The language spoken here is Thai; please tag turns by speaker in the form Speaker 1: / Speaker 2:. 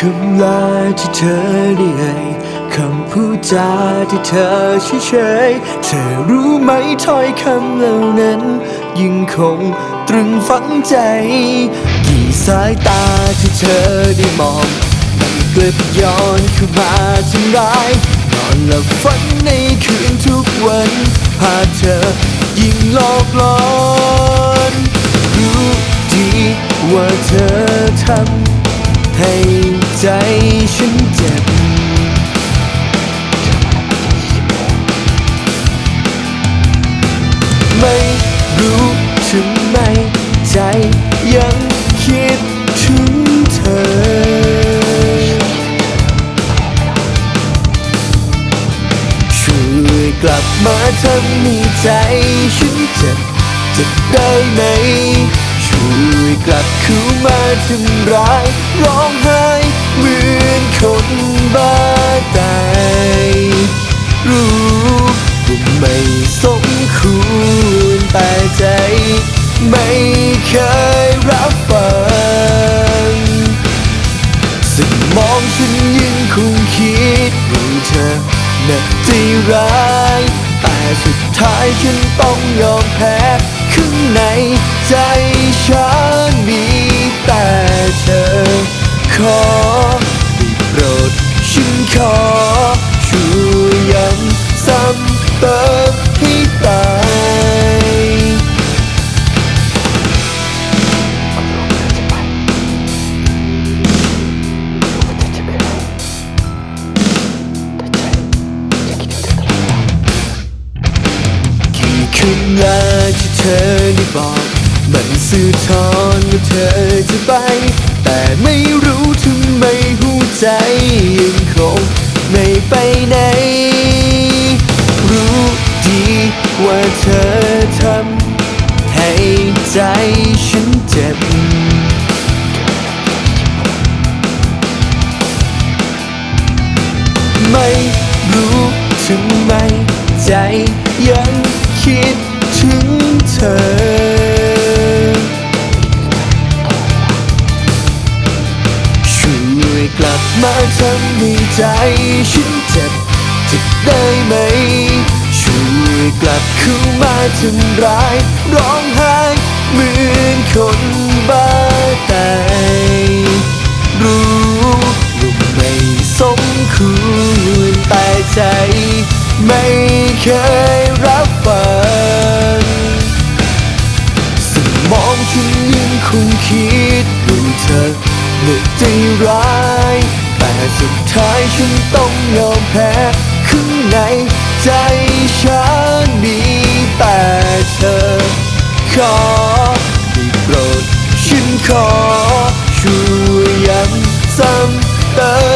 Speaker 1: คำลาที่เธอได้ให้คำพูดจาที่เธอเฉยๆเธอรู้ไหมถ้อยคำเหล่านั้น ยิ่งคงตรึงฝังใจ กี่สายตาที่เธอได้มองมันกลับย้อนเข้ามาทำร้ายนอนหลับฝันในคืนทุกวันพาเธอ ทำให้ใจฉันเจ็บจะได้ไหม ช่วยกลับเข้ามาทำร้ายร้องไห้เหมือนคน ในใจฉันมีแต่เธอขอ กี่คืนลาที่เธอได้บอก มันสื่อทอนว่าเธอจะไป แต่ไม่รู้ทำไมหัวใจยังคงไม่ไปไหน รู้ดีว่าเธอทำให้ใจฉันเจ็บไม่รู้ทำไมใจยัง คิดถึงเธอ ช่วยกลับมาทำให้ใจฉันเจ็บจะได้ไหม ช่วยกลับเข้ามาทำร้ายร้องไห้เหมือนคนบ้าตายรู้ว่าไม่สมควรแต่ใจ ไม่เคยรับฟังสมองฉันยังคงคิดว่าเธอเลือกใจร้าย แต่สุดท้ายฉันต้องยอมแพ้ข้างในใจฉันมีแต่เธอ ขอได้โปรดฉันขอช่วยย้ำซ้ำเติม